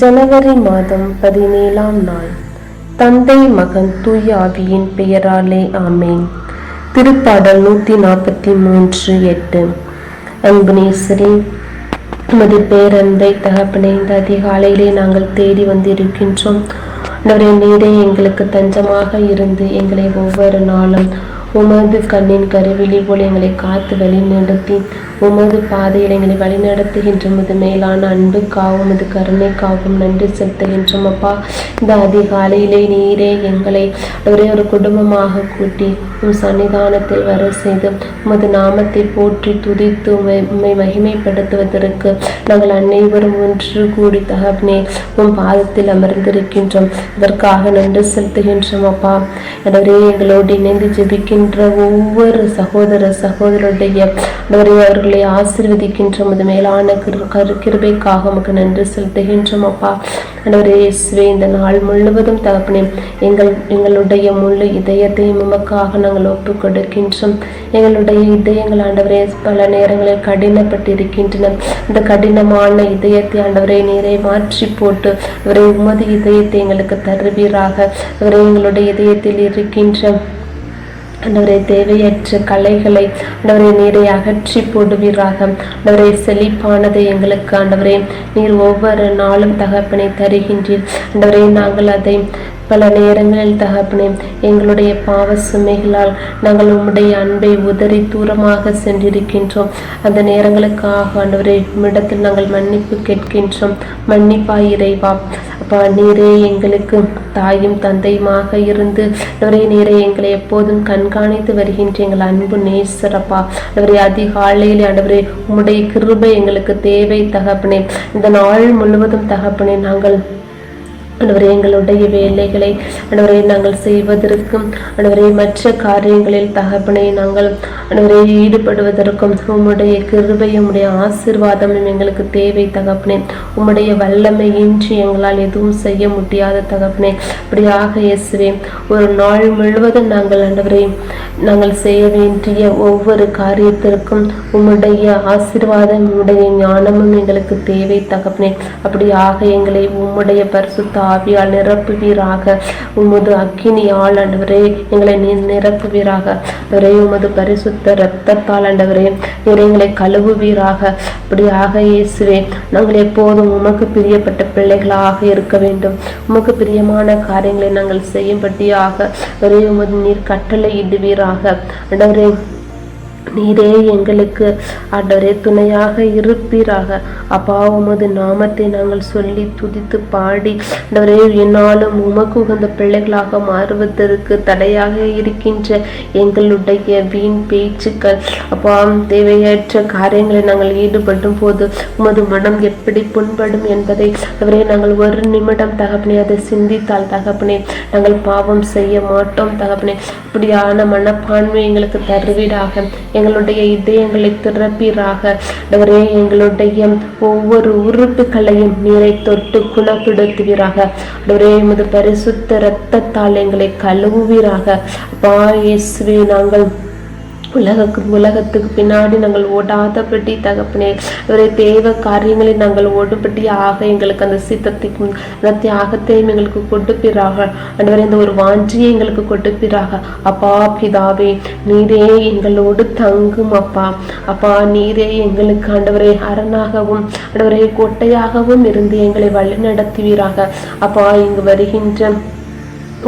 ஜனவரி மாதம் பதினேழாம் நாள். தந்தை மகன் தூய ஆவியின் பெயராலே ஆமேன். திருப்பாடல் நூற்றி நாற்பத்தி மூன்று எட்டு. அன்புநேசரே உமது பேரன்பை தகப்பனை இந்த அதிகாலையிலே நாங்கள் தேடி வந்திருக்கின்றோம். ஆண்டவரே நீரே எங்களுக்கு தஞ்சமாக இருந்து எங்களை ஒவ்வொரு நாளும் உமது கண்ணின் கருவிழி போல் எங்களை காத்து வழிநடத்தி உமது பாதையில் எங்களை வழிநடத்துகின்ற உமது மேலான அன்புக்காகவும் உமது கருணைக்காகவும் நன்றி செலுத்துகின்றோம் அப்பா. இந்த அதிகாலையிலே நீரே எங்களை ஒரே ஒரு குடும்பமாக கூட்டி உம் சன்னிதானத்தில் வர செய்து உமது நாமத்தை போற்றி துதித்து உம்மை மகிமைப்படுத்துவதற்கு நாங்கள் அனைவரும் ஒன்று கூடி தகப்பனே உம் பாதத்தில் அமர்ந்திருக்கின்றோம். இதற்காக நன்றி செலுத்துகின்றோம் அப்பா. எனவே எங்களோடு இணைந்து ஜெபிக்கின்ற ஒவ்வொரு சகோதர சகோதரருடைய அவர்களை ஆசிர்வதிக்கின்ற உமது மேலான கரு கிருபைக்காக உமக்கு நன்றி செலுத்துகின்றோம் அப்பா. ஆண்டவரே இயேசுவே இந்த நாள் முழுவதும் தகப்பனே எங்கள் எங்களுடைய முழு இதயத்தையும் உமக்காக நாங்கள் ஒப்பு கொடுக்கின்றோம் எங்களுடைய இதயங்கள் ஆண்டவரே பல நேரங்களில் கடினப்பட்டிருக்கின்றன. இந்த கடினமான இதயத்தை ஆண்டவரே நீரை மாற்றி போட்டு அவரை உமது இதயத்தை எங்களுக்கு தருவீராக. அவரை எங்களுடைய இதயத்தில் இருக்கின்ற ஆண்டவரே தேவையற்ற கலைகளை ஆண்டவரே நீரை அகற்றி போடுவீராக. ஆண்டவரே செழிப்பானதை எங்களுக்கு. ஆண்டவரே நீர் ஒவ்வொரு நாளும் தகப்பனை தருகின்றீர். ஆண்டவரே நாங்கள் அதை பல நேரங்களில் தகப்பனே எங்களுடைய பாவ சுமைகளால் நாங்கள் உம்முடைய அன்பை உதறி தூரமாக சென்றிருக்கின்றோம். அந்த நேரங்களுக்காக ஆண்டவரே உம்மிடத்தில் நாங்கள் மன்னிப்பு கேட்கின்றோம். மன்னிப்பாய் இறைவா. அப்பா நீரே எங்களுக்கு தாயும் தந்தையுமாக இருந்து அவரே நீரே எங்களை எப்போதும் கண்காணித்து வருகின்ற எங்கள் அன்பு நேசரப்பா அவரே அதிகாலையில் ஆண்டவரே உம்முடைய கிருபை எங்களுக்கு தேவை தகப்பனே. இந்த நாள் முழுவதும் தகப்பனே நாங்கள் அன்றுவரே எங்களுடைய வேலைகளை அன்றுவரை நாங்கள் செய்வதற்கும் அன்றுவரை மற்ற காரியங்களில் தகப்பனை நாங்கள் அன்றுவரை ஈடுபடுவதற்கும் உம்முடைய கிருபை உம்முடைய ஆசீர்வாதமும் எங்களுக்கு தேவை தகப்பனே. உம்முடைய வல்லமை இன்றி எங்களால் எதுவும் செய்ய முடியாத தகப்பனே. அப்படியாக இயேசுவே ஒரு நாள் முழுவதும் நாங்கள் அன்றுவரை நாங்கள் செய்ய வேண்டிய ஒவ்வொரு காரியத்திற்கும் உம்முடைய ஆசீர்வாதம் உம்முடைய ஞானமும் எங்களுக்கு தேவை தகப்பனே. அப்படியாக எங்களை உம்முடைய பரிசுத்த ஆவியால் நிரப்புவீராக. உமது அக்கினியால் ஆண்டவரே எங்களை நீ நிரப்புவீராக. ஒரே உமது பரிசுத்த இரத்தத்தால் ஆண்டவரே நீர் எங்களை கழுவுவீராக. அப்படியாக இயேசுவே நாங்கள் எப்போதும் உமக்கு பிரியப்பட்ட பிள்ளைகளாக இருக்க வேண்டும். உமக்கு பிரியமான காரியங்களை நாங்கள் செய்யும்படியாக. ஒரே உமது நீர் கட்டளை இடுவீராக ஆண்டவரே நீரே எங்களுக்கு ஆண்டவரே துணையாக இருப்பீராக. அப்பா உமது நாமத்தை நாங்கள் சொல்லி துதித்து பாடி ஆண்டவரே என்னாலும் உமக்கு உகந்த பிள்ளைகளாக மாறுவதற்கு தடையாக இருக்கின்ற எங்களுடைய வீண் பேச்சுக்கள். அப்பா தேவையற்ற காரியங்களை நாங்கள் ஈடுபடும் போது உமது மனம் எப்படி புண்படும் என்பதை அவரே நாங்கள் ஒரு நிமிடம் தகப்பனே அதை சிந்தித்தால் தகப்பனே நாங்கள் பாவம் செய்ய மாட்டோம் தகப்பனே. இப்படியான மனப்பான்மை எங்களுக்கு தருவீடாக எங்களுடைய இதயங்களை திறப்பீராக. அவரே எங்களுடைய ஒவ்வொரு உறுப்புகளையும் நீரை தொட்டு குணப்படுத்துவீராக. அவரே எமது பரிசுத்த இரத்தத்தால் எங்களை கழுவுவீராக. அப்பா இயேசுவே நாங்கள் உலகக்கு உலகத்துக்கு பின்னாடி நாங்கள் ஓடாதபடி தகப்பனே. அவரை தேவ காரியங்களை நாங்கள் ஓடுபடி ஆக எங்களுக்கு அந்த சித்தத்தையும் அந்த தியாகத்தையும் எங்களுக்கு கொடுப்பீராக. ஆண்டவரே இந்த ஒரு வாஞ்சியை எங்களுக்கு கொடுப்பீராக. அப்பா பிதாவே நீரே எங்களோடு தங்கும் அப்பா. அப்பா நீரே எங்களுக்கு ஆண்டவரே அரணாகவும் ஆண்டவரே கோட்டையாகவும் இருந்து எங்களை வழிநடத்துவீராக. அப்பா இங்கு வருகின்ற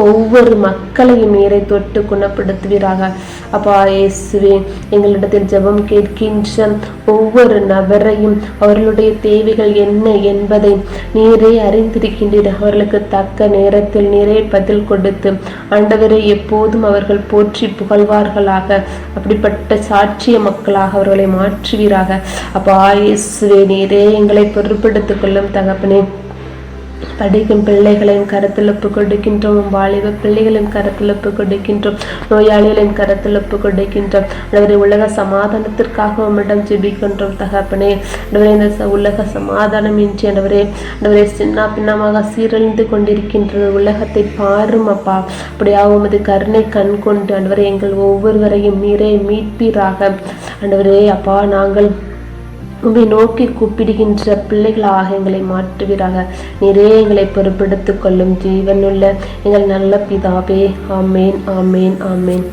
ஒவ்வொரு மக்களையும் நீரை தொட்டு குணப்படுத்துவீராக. அப்பா இயேசுவே எங்களிடத்தில் ஜெபம் கேட்கின்ற ஒவ்வொரு நபரையும் அவர்களுடைய தேவைகள் என்ன என்பதை நீரே அறிந்திருக்கின்றீர் அவர்களுக்கு தக்க நேரத்தில் நீரே பதில் கொடுத்து ஆண்டவரை எப்போதும் அவர்கள் போற்றி புகழ்வார்களாக. அப்படிப்பட்ட சாட்சிய மக்களாக அவர்களை மாற்றுவீராக. அப்பா இயேசுவே நீரே எங்களை பொருட்படுத்திக் கொள்ளும் தகப்பனே. படிக்கும் பிள்ளைகளின் கருத்தில் ஒப்புக் கொடுக்கின்றோம் வாலிப பிள்ளைகளின் கருத்தில் ஒப்புக் கொடுக்கின்றோம் நோயாளிகளின் கருத்தில் ஒப்புக் கொடுக்கின்றோம். ஆண்டவரே உலக சமாதானத்திற்காக உம்மிடம் ஜெபிக்கின்றோம் தகப்பனே. ஆண்டவரே இந்த உலக சமாதானம் இன்றி ஆண்டவரே ஆண்டவரே சின்ன பின்னமாக சீரழிந்து கொண்டிருக்கின்றது. உலகத்தை பாரும் அப்பா. அப்படியாக உமது கருணை கண் கொண்டு அன்றுவரை எங்கள் ஒவ்வொருவரையும் நீரே மீட்பீராக. அன்றுவரே அப்பா நாங்கள் உம்மை நோக்கி கூப்பிடுகின்ற பிள்ளைகளாக எங்களை மாற்றுவீராக. நிறைய எங்களை பொறுப்பெடுத்துக் கொள்ளும் ஜீவனுள்ள எங்கள் நல்ல பிதாவே. ஆமேன் ஆமேன் ஆமேன்.